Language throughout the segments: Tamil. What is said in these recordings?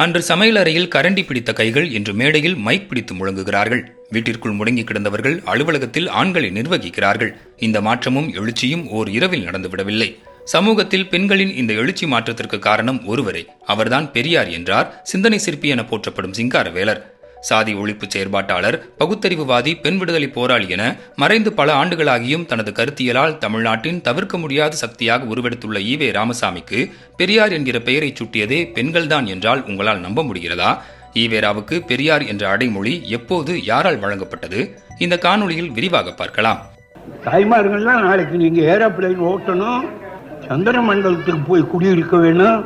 அன்று சமையலறையில் கரண்டி பிடித்த கைகள் இன்று மேடையில் மைக் பிடித்து முழங்குகிறார்கள். வீட்டிற்குள் முடங்கி கிடந்தவர்கள் அலுவலகத்தில் ஆண்களை நிர்வகிக்கிறார்கள். இந்த மாற்றமும் எழுச்சியும் ஓர் இரவில் நடந்துவிடவில்லை. சமூகத்தில் பெண்களின் இந்த எழுச்சி மாற்றத்திற்கு காரணம் ஒருவரே. அவர்தான் பெரியார் என்றார். சிந்தனை சிற்பி என போற்றப்படும் சிங்காரவேலர். சாதி ஒழிப்பு செயற்பாட்டாளர் பகுத்தறிவுவாதி பெண் விடுதலை போராளி என மறைந்து பல ஆண்டுகளாகியும் தனது கருத்தியலால் தமிழ்நாட்டின் தவிர்க்க முடியாத சக்தியாக உருவெடுத்துள்ள ஈவே ராமசாமிக்கு பெரியார் என்கிற பெயரை சுட்டியதே பெண்கள்தான் என்றால் உங்களால் நம்ப முடிகிறதா? ஈவேராவுக்கு பெரியார் என்ற அடைமொழி எப்போது யாரால் வழங்கப்பட்டது? இந்த காணொளியில் விரிவாக பார்க்கலாம். தாய்மார்கள்லாம் நாளைக்கு நீங்க ஏரோப்ளைன் ஓட்டணும் சந்திர மண்டலத்துக்கு போய் குடியிருக்க வேணும்.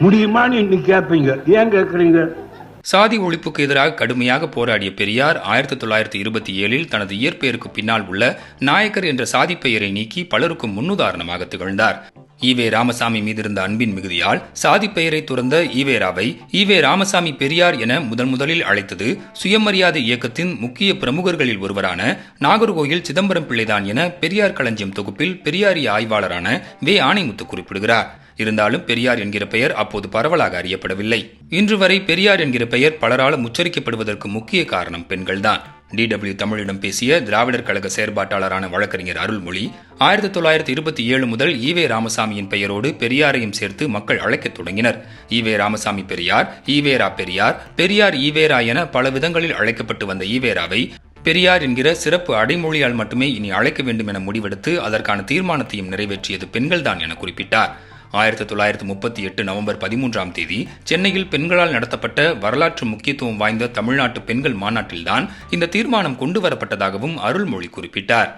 முடியுமான்னு இன்னைக்கு கேட்பீங்க. ஏன் கேட்குறீங்க? சாதி ஒழிப்புக்கு எதிராக கடுமையாக போராடிய பெரியார் ஆயிரத்தி தொள்ளாயிரத்தி இருபத்தி ஏழில் தனது இயற்பெயருக்கு பின்னால் உள்ள நாயக்கர் என்ற சாதி பெயரை நீக்கி பலருக்கும் முன்னுதாரணமாக திகழ்ந்தார். ஈவே ராமசாமி மீதிருந்த அன்பின் மிகுதியால் சாதி பெயரை துறந்த ஈவேராவை ஈவே ராமசாமி பெரியார் என முதன் முதலில் அழைத்தது சுயமரியாதை இயக்கத்தின் முக்கிய பிரமுகர்களில் ஒருவரான நாகர்கோயில் சிதம்பரம் பிள்ளைதான் என பெரியார் களஞ்சியம் தொகுப்பில் பெரியாரிய ஆய்வாளரான வே. ஆணைமுத்து குறிப்பிடுகிறார். இருந்தாலும் பெரியார் என்கிற பெயர் அப்போது பரவலாக அறியப்படவில்லை. இன்று வரை பெரியார் என்கிற பெயர் பலராலும் உச்சரிக்கப்படுவதற்கு முக்கிய காரணம் பெண்கள்தான். டிடபிள்யூ தமிழிடம் பேசிய திராவிடர் கழக செயற்பாட்டாளரான வழக்கறிஞர் அருள்மொழி ஆயிரத்தி தொள்ளாயிரத்தி இருபத்தி ஏழு முதல் ஈவே ராமசாமியின் பெயரோடு பெரியாரையும் சேர்த்து மக்கள் அழைக்கத் தொடங்கினர். ஈவே ராமசாமி பெரியார் ஈவேரா பெரியார் பெரியார் ஈவேரா என பல விதங்களில் அழைக்கப்பட்டு வந்த ஈவேராவை பெரியார் என்கிற சிறப்பு அடைமொழியால் மட்டுமே இனி அழைக்க வேண்டும் என முடிவெடுத்து அதற்கான தீர்மானத்தையும் நிறைவேற்றியது பெண்கள்தான் என குறிப்பிட்டார். ஆயிரத்தி தொள்ளாயிரத்தி முப்பத்தி எட்டு நவம்பர் பதிமூன்றாம் தேதி சென்னையில் பெண்களால் நடத்தப்பட்ட வரலாற்று முக்கியத்துவம் வாய்ந்த தமிழ்நாட்டு பெண்கள் மாநாட்டில்தான் இந்த தீர்மானம் கொண்டு வரப்பட்டதாகவும் அருள்மொழி குறிப்பிட்டார்.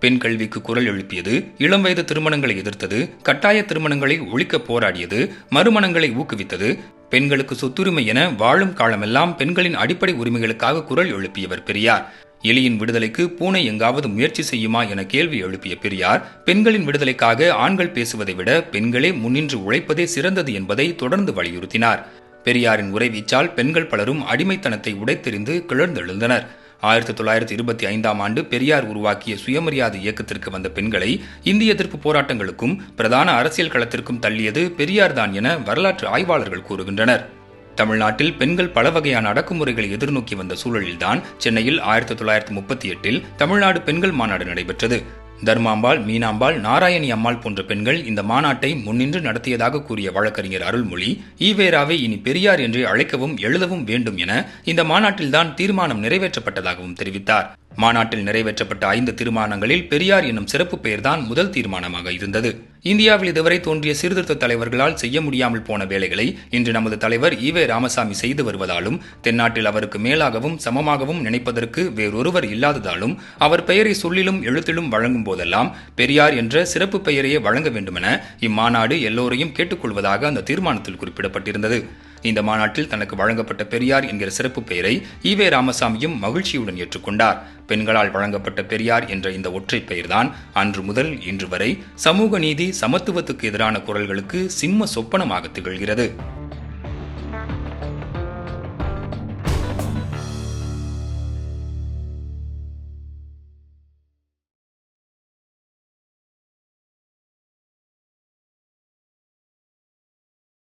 பெண் கல்விக்கு குரல் எழுப்பியது இளம் வயது திருமணங்களை எதிர்த்தது கட்டாய திருமணங்களை ஒழிக்க போராடியது மறுமணங்களை ஊக்குவித்தது பெண்களுக்கு சொத்துரிமை என வாழும் காலமெல்லாம் பெண்களின் அடிப்படை உரிமைகளுக்காக குரல் எழுப்பியவர் பெரியார். எலியின் விடுதலைக்கு பூனை எங்காவது முயற்சி செய்யுமா என கேள்வி எழுப்பிய பெரியார் பெண்களின் விடுதலைக்காக ஆண்கள் பேசுவதை விட பெண்களே முன்னின்று உழைப்பதே சிறந்தது என்பதை தொடர்ந்து வலியுறுத்தினார். பெரியாரின் உறைவீச்சால் பெண்கள் பலரும் அடிமைத்தனத்தை உடைத்தெறிந்து கிளர்ந்தெழுந்தனர். ஆயிரத்தி தொள்ளாயிரத்தி இருபத்தி ஐந்தாம் ஆண்டு பெரியார் உருவாக்கிய சுயமரியாதை இயக்கத்திற்கு வந்த பெண்களை இந்திய எதிர்ப்பு போராட்டங்களுக்கும் பிரதான அரசியல் களத்திற்கும் தள்ளியது பெரியார்தான் என வரலாற்று ஆய்வாளர்கள் கூறுகின்றனர். தமிழ்நாட்டில் பெண்கள் பல வகையான அடக்குமுறைகளை எதிர்நோக்கி வந்த சூழலில்தான் சென்னையில் ஆயிரத்தி தொள்ளாயிரத்தி முப்பத்தி எட்டில் தமிழ்நாடு பெண்கள் மாநாடு நடைபெற்றது. தர்மாம்பாள் மீனாம்பாள் நாராயணி அம்மாள் போன்ற பெண்கள் இந்த மாநாட்டை முன்னின்று நடத்தியதாக கூறிய வழக்கறிஞர் அருள்மொழி ஈவேராவை இனி பெரியார் என்று அழைக்கவும் எழுதவும் வேண்டும் என இந்த மாநாட்டில்தான் தீர்மானம் நிறைவேற்றப்பட்டதாகவும் தெரிவித்தார். மாநாட்டில் நிறைவேற்றப்பட்ட ஐந்து தீர்மானங்களில் பெரியார் என்னும் சிறப்பு பெயர்தான் முதல் தீர்மானமாக இருந்தது. இந்தியாவில் இதுவரை தோன்றிய சீர்திருத்த தலைவர்களால் செய்ய முடியாமல் போன வேலைகளை இன்று நமது தலைவர் ஈவே ராமசாமி செய்து வருவதாலும் தென்னாட்டில் அவருக்கு மேலாகவும் சமமாகவும் நினைப்பதற்கு வேறொருவர் இல்லாததாலும் அவர் பெயரை சொல்லிலும் எழுத்திலும் வழங்கும் போதெல்லாம் பெரியார் என்ற சிறப்பு பெயரையே வழங்க வேண்டுமென இம்மாநாடு எல்லோரையும் கேட்டுக்கொள்வதாக அந்த தீர்மானத்தில் குறிப்பிடப்பட்டிருந்தது. இந்த மாநாட்டில் தனக்கு வழங்கப்பட்ட பெரியார் என்கிற சிறப்பு பெயரை ஈவே ராமசாமியும் மகிழ்ச்சியுடன் ஏற்றுக்கொண்டார். பெண்களால் வழங்கப்பட்ட பெரியார் என்ற இந்த ஒற்றை பெயர்தான் அன்று முதல் இன்று வரை சமூக நீதி சமத்துவத்துக்கு எதிரான குரல்களுக்கு சிம்ம சொப்பனமாக திகழ்கிறது.